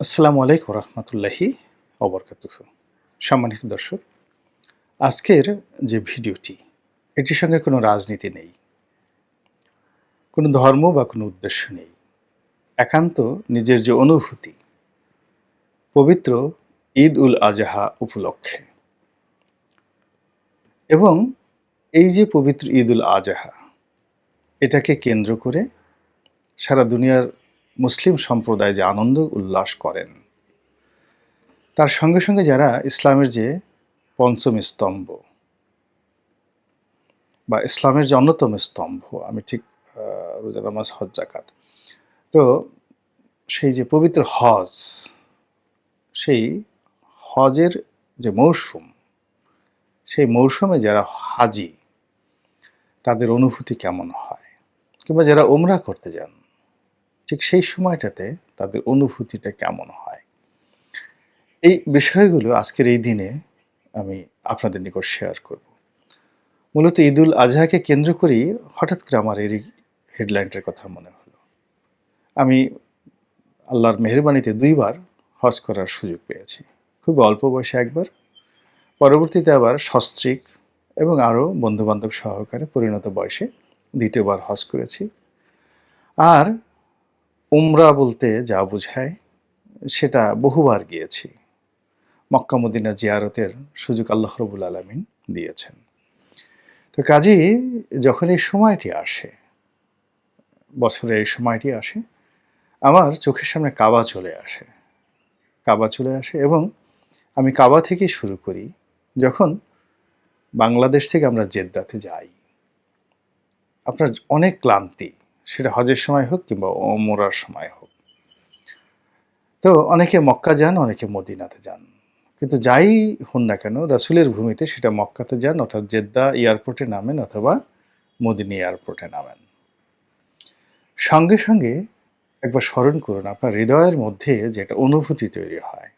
আসসালামু আলাইকুম রহমতুল্লাহি অবরকাতুহ সম্মানিত দর্শক, আজকের যে ভিডিওটি, এটির সঙ্গে কোনো রাজনীতি নেই, কোনো ধর্ম বা কোনো উদ্দেশ্য নেই। একান্ত নিজের যে অনুভূতি, পবিত্র ঈদ উল আজহা উপলক্ষে। এবং এই যে পবিত্র ঈদ উল আজহা, এটাকে কেন্দ্র করে সারা দুনিয়ার মুসলিম সম্প্রদায় যে আনন্দ উল্লাস করেন, তার সঙ্গে সঙ্গে যারা ইসলামের যে পঞ্চম স্তম্ভ বা ইসলামের যে অন্যতম স্তম্ভ, আমি ঠিক রোজা নামাজ, হজ জাকাত তো সেই যে পবিত্র হজ, সেই হজের যে মৌসুম, সেই মৌসুমে যারা হাজি, তাদের অনুভূতি কেমন হয়? কিংবা যারা ওমরা করতে যান ঠিক সেই সময়টাতে তাদের অনুভূতিটা কেমন হয়? এই বিষয়গুলো আজকের এই দিনে আমি আপনাদের নিকট শেয়ার করব। মূলত ঈদুল আজহাকে কেন্দ্র করেই হঠাৎ করে আমার এই হেডলাইনটার কথা মনে হলো। আমি আল্লাহর মেহরবানিতে দুইবার হজ করার সুযোগ পেয়েছি। খুব অল্প বয়সে একবার, পরবর্তীতে আবার সস্ত্রিক এবং আরও বন্ধুবান্ধব সহকারে পরিণত বয়সে দ্বিতীয়বার হজ করেছি। আর উমরা বলতে যা বোঝায়, সেটা বহুবার গিয়েছি। মক্কা মদিনা জিয়ারতের সুযোগ আল্লাহ রবুল আলমিন দিয়েছেন। তো কাজেই যখন এই সময়টি আসে বছরের এই সময়টি আসে, আমার চোখের সামনে কাবা চলে আসে। কাবা চলে আসে এবং আমি কাবা থেকে শুরু করি যখন বাংলাদেশ থেকে আমরা জেদ্দাতে যাই। আপনার অনেক ক্লান্তি সেটা হজের সময় হোক কিংবা ওমরার সময় হোক। তো অনেকে মক্কা যান, অনেকে মদিনাতে যান। কিন্তু যাই হন না কেন, রাসুলের ভূমিতে সেটা মক্কাতে যান, অর্থাৎ জেদ্দা এয়ারপোর্টে নামেন অথবা মদিনী এয়ারপোর্টে নামেন। সঙ্গে সঙ্গে একবার স্মরণ করুন, আপনার হৃদয়ের মধ্যে যে একটা অনুভূতি তৈরি হয়।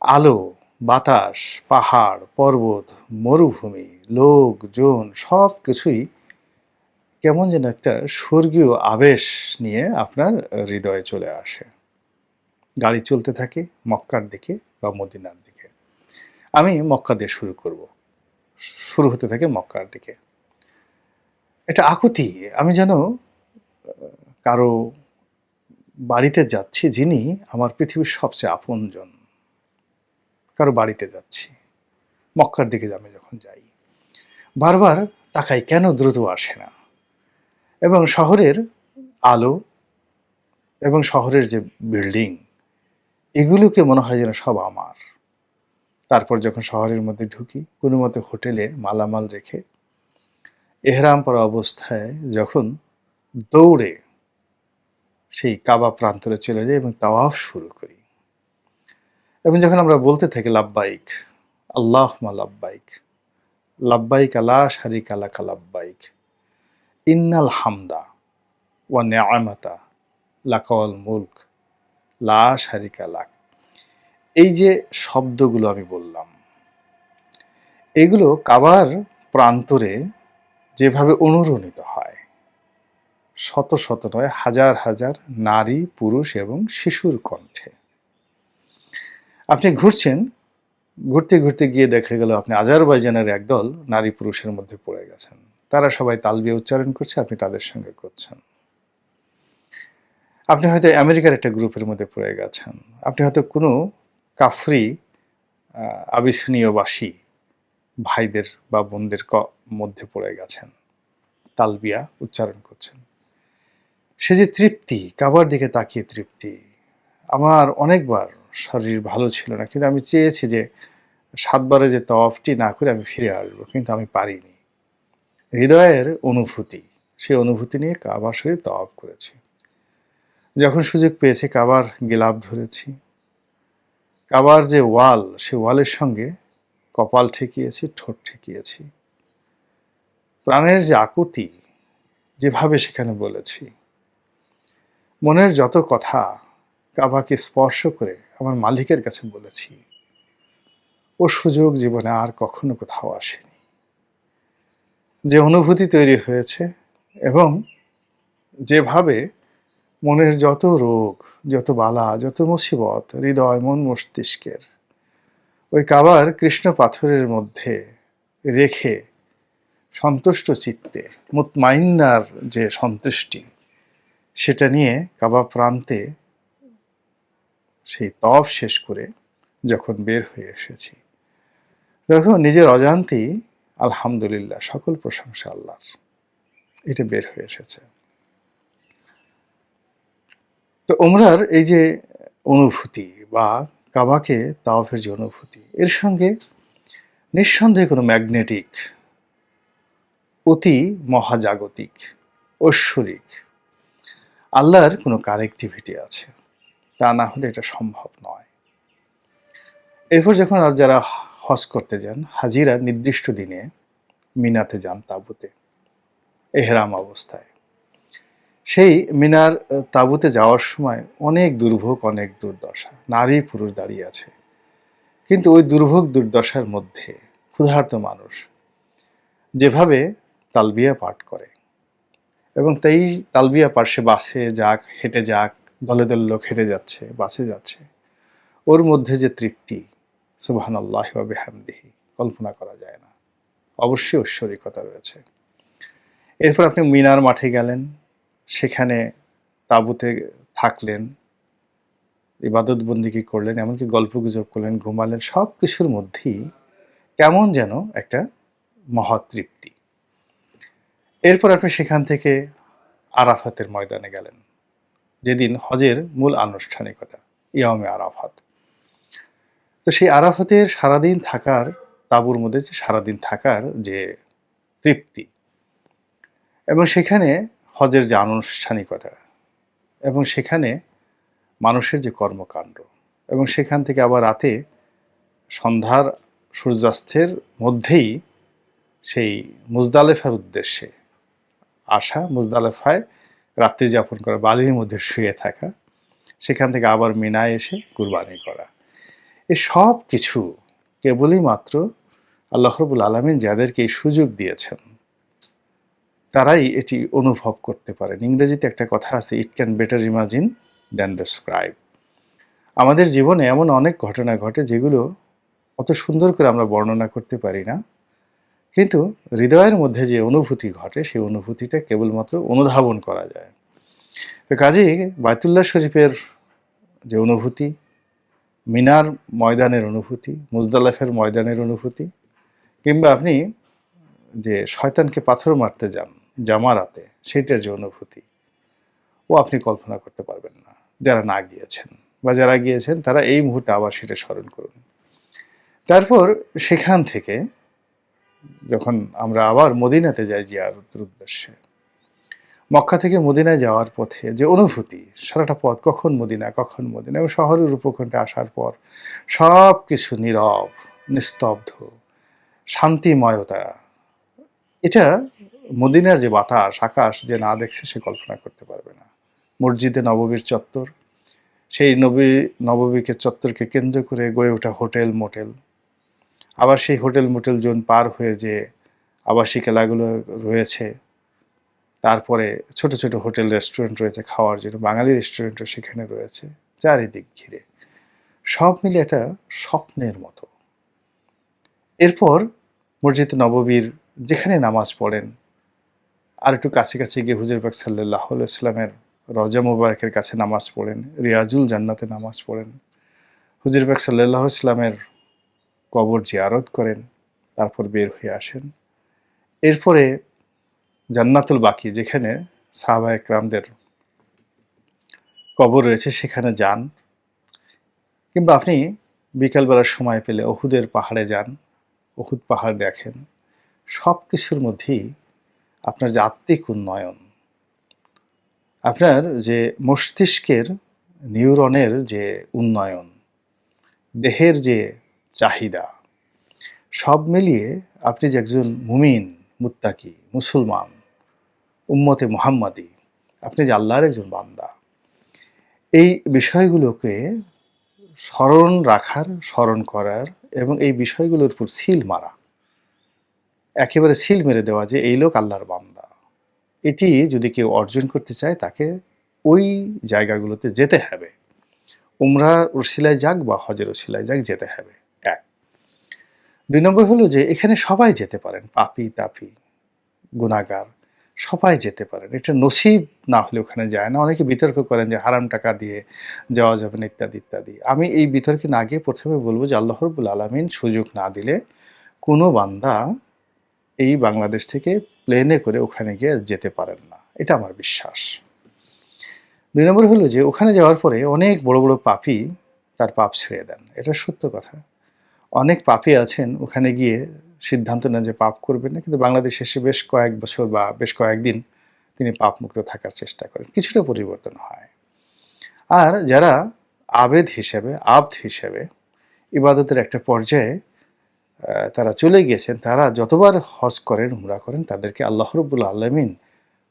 আলো, বাতাস, পাহাড়, পর্বত, মরুভূমি লোকজন সব কিছুই কেমন যেন একটা স্বর্গীয় আবেশ নিয়ে আপনার হৃদয়ে চলে আসে। গাড়ি চলতে থাকে মক্কার দিকে বা মদিনার দিকে। আমি মক্কা দিয়ে শুরু করব। শুরু হতে থাকে মক্কার দিকে। এটা আকুতি, আমি যেন কারও বাড়িতে যাচ্ছি যিনি আমার পৃথিবীর সবচেয়ে আপনজন। কারও বাড়িতে যাচ্ছি। মক্কার দিকে আমি যখন যাই, বারবার তাকাই কেন দ্রুত আসে না? এবং শহরের আলো এবং শহরের যে বিল্ডিং এগুলোকে মনে হয় যেন সব আমার। তারপর যখন শহরের মধ্যে ঢুকি, কোনো মতে হোটেলে মালামাল রেখে এহরাম পরা অবস্থায় যখন দৌড়ে সেই কাবা প্রান্তরে চলে যাই এবং তাওয়াফ শুরু করি। এবং যখন আমরা বলতে থাকি লাব্বাইক আল্লাহ মা লাব্বাইক লাব্বাইক আলা শারিক আলাকা লাব্বাইক ইন্নাল হামদা ওয়া নেয়ামাতা, লাকাওয়াল মুলক, লা শারিকা লাক। এই যে শব্দগুলো আমি বললাম, এগুলো কাবার প্রান্তরে যেভাবে অনুরণিত হয়, শত শত নয়, হাজার হাজার নারী, পুরুষ এবং শিশুর কণ্ঠে। আপনি ঘুরছেন, ঘুরতে ঘুরতে গিয়ে দেখা গেল আপনি আজারবাইজানের একদল নারী পুরুষের মধ্যে পড়ে গেছেন। তারা সবাই তালবিয়া উচ্চারণ করছে, আপনি তাদের সঙ্গে করছেন। আপনি হয়তো আমেরিকার একটা গ্রুপের মধ্যে পড়ে গেছেন। আপনি হয়তো কোনো কাফরি আবিসনীয়বাসী ভাইদের বা বোনদের মধ্যে পড়ে গেছেন তালবিয়া উচ্চারণ করছেন। সে যে তৃপ্তি, কাবার দিকে তাকিয়ে তৃপ্তি, আমার অনেকবার শরীর ভালো ছিল না, কিন্তু আমি চেয়েছি যে সাতবারে যে তফটি না করে আমি ফিরে আসব, কিন্তু আমি পারিনি। হৃদয়ের অনুভূতি। সেই অনুভূতি নিয়ে কাবার শরীর তওয়াব করেছি। যখন সুযোগ পেয়েছি, কাবার গিলাপ ধরেছি। কাবার যে ওয়াল সে ওয়ালের সঙ্গে কপাল ঠেকিয়েছি, ঠোঁট ঠেকিয়েছি। প্রাণের যে আকুতি, যেভাবে সেখানে বলেছি, মনের যত কথা কাবাকে স্পর্শ করে আমার মালিকের কাছে বলেছি, ও সুযোগ জীবনে আর কখনো কোথাও আসেনি। যে অনুভূতি তৈরি হয়েছে এবং যেভাবে মনের যত রোগ, যত বালা, যত মুসিবত, হৃদয়, মন মস্তিষ্কের ওই কাবার কৃষ্ণ পাথরের মধ্যে রেখে সন্তুষ্ট চিত্তে, মুতমাইন্নার যে সন্তুষ্টি, সেটা নিয়ে কাবা প্রান্তে সেই তপ শেষ করে যখন বের হয়ে এসেছি। তখন নিজের অজান্তেই আলহামদুলিল্লাহ, সকল প্রশংসা আল্লাহর। এটা বের হয়ে এসেছে। তো ওমরার এই যে অনুভূতি বা কাবাকে তাওয়াফের যে অনুভূতি, এর সঙ্গে নিঃসন্দেহে কোনো ম্যাগনেটিক, অতি মহাজাগতিক, ঐশ্বরিক আল্লাহর কোনো কানেক্টিভিটি আছে। তা না হলে এটা সম্ভব নয়। এরপর যখন আর যারা হজ করতে যান হাজিরা নির্দিষ্ট দিনে মিনাতে যান তাঁবুতে, এহরাম অবস্থায়। সেই মিনার তাঁবুতে যাওয়ার সময় অনেক দুর্ভোগ, অনেক দুর্দশা, নারী পুরুষ দাঁড়িয়ে আছে। কিন্তু ওই দুর্ভোগ, দুর্দশার মধ্যে ক্ষুধার্ত মানুষ যেভাবে তালবিয়া পাঠ করে এবং তাই তালবিয়া পাঠ, সে বাসে যাক, হেঁটে যাক, দলে দলে লোক হেঁটে যাচ্ছে, বাসে যাচ্ছে, ওর মধ্যে যে তৃপ্তি সুবাহান আল্লাহ বেহামদিহি, কল্পনা করা যায় না। অবশ্যই ঐশ্বরিকতা রয়েছে। এরপর আপনি মিনার মাঠে গেলেন, সেখানে তাঁবুতে থাকলেন, ইবাদত বন্দিকে করলেন, এমনকি গল্প গুজব করলেন, ঘুমালেন সব কিছুর মধ্যেই কেমন যেন একটা মহৎ তৃপ্তি এরপর আপনি সেখান থেকে আরাফাতের ময়দানে গেলেন, যেদিন হজের মূল আনুষ্ঠানিকতা ইয়ামে আরাফাত। তো সেই আরাফাতের সারাদিন থাকার, তাঁবুর মধ্যে যে সারাদিন থাকার যে তৃপ্তি, এবং সেখানে হজের যে আনুষ্ঠানিকতা, এবং সেখানে মানুষের যে কর্মকাণ্ড, এবং সেখান থেকে আবার রাতে সন্ধ্যার সূর্যাস্তের মধ্যেই সেই মুজদালেফার উদ্দেশ্যে আসা, মুজদালেফায় রাত্রি যাপন করা, বালির মধ্যে শুয়ে থাকা, সেখান থেকে আবার মিনায় এসে কুরবানি করা। এ সব কিছু কেবলই মাত্র আল্লাহ রবুল আলমিন যাদেরকে এই সুযোগ দিয়েছেন, তারাই এটি অনুভব করতে পারেন। ইংরেজিতে একটা কথা আছে it can better imagine than describe আমাদের জীবনে এমন অনেক ঘটনা ঘটে যেগুলো অত সুন্দর করে আমরা বর্ণনা করতে পারি না, কিন্তু হৃদয়ের মধ্যে যে অনুভূতি ঘটে, সেই অনুভূতিটা কেবলমাত্র অনুধাবন করা যায়। কাজেই বায়তুল্লাহ শরীফের যে অনুভূতি মিনার ময়দানের অনুভূতি, মুজদালাফের ময়দানের অনুভূতি, কিংবা আপনি যে শয়তানকে পাথর মারতে যান জামারাতে সেটার যে অনুভূতি, ও আপনি কল্পনা করতে পারবেন না। যারা না গিয়েছেন বা যারা গিয়েছেন, তারা এই মুহূর্তে আবার সেটা স্মরণ করুন। তারপর সেখান থেকে যখন আমরা আবার মদিনাতে যাই জিয়ারতের উদ্দেশ্যে মক্কা থেকে মদিনায় যাওয়ার পথে যে অনুভূতি, সারাটা পথ কখন মদিনা কখন মদিনা এবং শহরের উপকণ্ঠে আসার পর সব কিছু নীরব, নিস্তব্ধ, শান্তিময়তা। এটা মদিনার যে বাতাস, আকাশ যে না দেখছে সে কল্পনা করতে পারবে না। মসজিদে নববীর চত্বর, সেই নবী, নববীকে চত্বরকে কেন্দ্র করে গড়ে ওঠা হোটেল মোটেল। আবার সেই হোটেল মোটেল জোন পার হয়ে যে আবাসিক এলাকাগুলো রয়েছে তারপরে ছোট ছোট হোটেল, রেস্টুরেন্ট রয়েছে খাওয়ার জন্য, বাঙালি রেস্টুরেন্টও সেখানে রয়েছে, চারিদিক ঘিরে। সব মিলে একটা স্বপ্নের মতো। এরপর মসজিদ নববীর, যেখানে নামাজ পড়েন, আর একটু কাছে কাছে গিয়ে হুজুর পাক সাল্লাহ ইসলামের রজা মুবারকের কাছে নামাজ পড়েন, রিয়াজুল জান্নাতে নামাজ পড়েন। হুজুর পাক সাল্লাহ ইসলামের কবর জিয়ারত করেন, তারপর বের হয়ে আসেন। এরপরে জান্নাতুল বাকি, যেখানে সাহাবা একরামদের কবর রয়েছে, সেখানে যান। কিংবা আপনি বিকালবেলার সময় পেলে ওহুদের পাহাড়ে যান, ওহুদ পাহাড় দেখেন। সব কিছুর মধ্যেই আপনার যে আত্মিক উন্নয়ন, আপনার যে মস্তিষ্কের নিউরনের যে উন্নয়ন, দেহের যে চাহিদা, সব মিলিয়ে আপনি যে একজন মুমিন, মুত্তাকি, মুসলমান উম্মতে মুহাম্মাদি। আপনি যে আল্লাহর একজন বান্দা। এই বিষয়গুলোকে স্মরণ রাখার, স্মরণ করার এবং এই বিষয়গুলোর উপর সিল মারা। একেবারে সিল মেরে দেওয়া যে এই লোক আল্লাহর বান্দা। এটি যদি কেউ অর্জন করতে চায় তাকে ওই জায়গাগুলোতে যেতে হবে। উমরা উরসিলায় যাক বা হজের উসিলায় যাক, যেতে হবে। এক। দুই নম্বর হলো যে এখানে সবাই যেতে পারেন, পাপি, তাপি গুণাগার সবাই যেতে পারেন। এটা নসিব না হলে ওখানে যায় না। অনেকে বিতর্ক করেন যে হারাম টাকা দিয়ে যাওয়া যাবে না, ইত্যাদি ইত্যাদি। আমি এই বিতর্কে না গিয়ে প্রথমে বলব যে আল্লাহ রবুল আলমিন সুযোগ না দিলে কোনো বান্দা এই বাংলাদেশ থেকে প্লেনে করে ওখানে গিয়ে যেতে পারেন না। এটা আমার বিশ্বাস। দুই নম্বর হলো যে ওখানে যাওয়ার পরে অনেক বড় বড় পাপি তার পাপ ছেড়ে দেন। এটা সত্য কথা। অনেক পাপি আছেন ওখানে গিয়ে সিদ্ধান্ত নেন যে পাপ করবেন না, কিন্তু বাংলাদেশে এসে বেশ কয়েক বছর বা বেশ কয়েকদিন তিনি পাপ মুক্ত থাকার চেষ্টা করেন। কিছুটা পরিবর্তন হয়। আর যারা আবেদ হিসেবে, আব্দ হিসেবে ইবাদতের একটা পর্যায়ে তারা চলে গিয়েছেন, তারা যতবার হজ করেন, উমরা করেন, তাদেরকে আল্লাহ রব্বুল আলমিন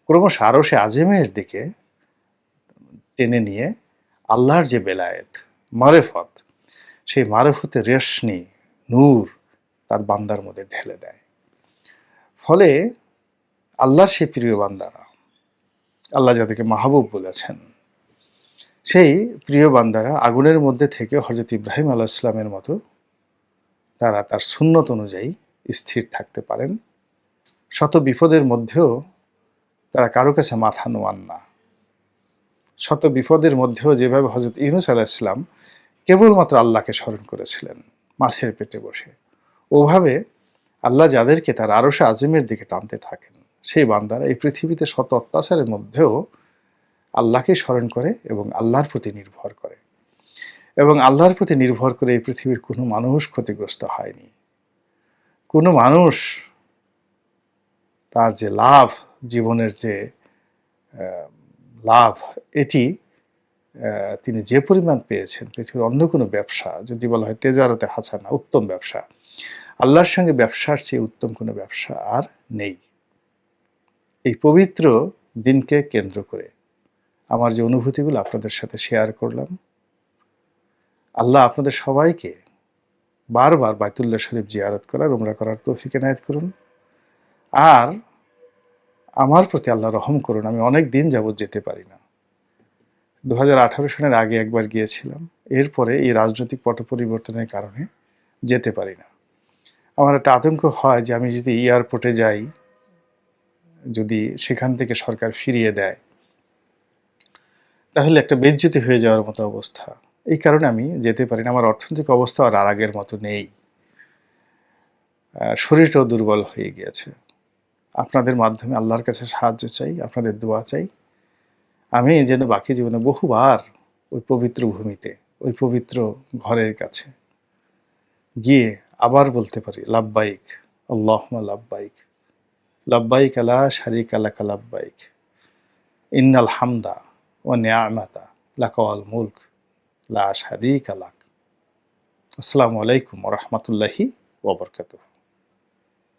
ক্রমশ আরও সে আজমের দিকে টেনে নিয়ে আল্লাহর যে বেলায়েত, মারেফত, সেই মারেফতের রেশনি, নূর তার বান্দার মধ্যে ঢেলে দেয়। ফলে আল্লাহর সে প্রিয় বান্দারা, আল্লাহ যাদেরকে মাহবুব বলেছেন, সেই প্রিয় বান্দারা আগুনের মধ্যে থেকে হজরত ইব্রাহিম আল্লাহ ইসলামের মতো তারা তার সুন্নত অনুযায়ী স্থির থাকতে পারেন। শত বিপদের মধ্যেও তারা কারও কাছে মাথা নোয়ান না। শত বিপদের মধ্যেও যেভাবে হজরত ইউনুস আলাহ ইসলাম কেবলমাত্র আল্লাহকে স্মরণ করেছিলেন, মাছের পেটে বসে। ওভাবে আল্লাহ যাদেরকে তার আরশে আজমের দিকে টানতে থাকেন, সেই বান্দারা এই পৃথিবীতে শত অত্যাচারের মধ্যেও আল্লাহকে স্মরণ করে এবং আল্লাহর প্রতি নির্ভর করে। এবং আল্লাহর প্রতি নির্ভর করে এই পৃথিবীর কোনো মানুষ ক্ষতিগ্রস্ত হয়নি। কোনো মানুষ তার যে লাভ, জীবনের যে লাভ, এটি তিনি যে পরিমাণ পেয়েছেন, পৃথিবীর অন্য কোনো ব্যবসা, যদি বলা হয় তেজারতে হাসানা উত্তম ব্যবসা আল্লাহর সঙ্গে ব্যবসার চেয়ে উত্তম কোনো ব্যবসা আর নেই। এই পবিত্র দিনকে কেন্দ্র করে আমার যে অনুভূতিগুলো আপনাদের সাথে শেয়ার করলাম, আল্লাহ আপনাদের সবাইকে বারবার বাইতুল্লাহ শরীফ জিয়ারত করার, উমরা করার তৌফিক এনায়েত করুন। আর আমার প্রতি আল্লাহ রহম করুন, আমি অনেক দিন যাবৎ যেতে পারি না। দু হাজার আঠারো সনের আগে একবার গিয়েছিলাম, এরপরে এই রাজনৈতিক পট পরিবর্তনের কারণে যেতে পারি না। আমার একটা আতঙ্ক হয় যে আমি যদি এয়ারপোর্টে যাই, যদি সেখান থেকে সরকার ফিরিয়ে দেয়, তাহলে একটা বেজ্জতি হয়ে যাওয়ার মতো অবস্থা। এই কারণে আমি যেতে পারি না। আমার অর্থনৈতিক অবস্থা আর আর আগের মতো নেই। শরীরটাও দুর্বল হয়ে গিয়েছে। আপনাদের মাধ্যমে আল্লাহর কাছে সাহায্য চাই, আপনাদের দোয়া চাই। আমি যেন বাকি জীবনে বহুবার ওই পবিত্র ভূমিতে, ওই পবিত্র ঘরের কাছে গিয়ে আবার বলতে পারি লাভবাইক আল্লাহ লাভবাইক লাভবাইক আলা শারিক আলাকা লাভবাইক ইন্নাল হামদা ও নিয়ামাতা লাকাওয়াল মুলক, লা শারিক আলাক আসসালামু আলাইকুম রহমতুল্লাহি ওবরকাতুহ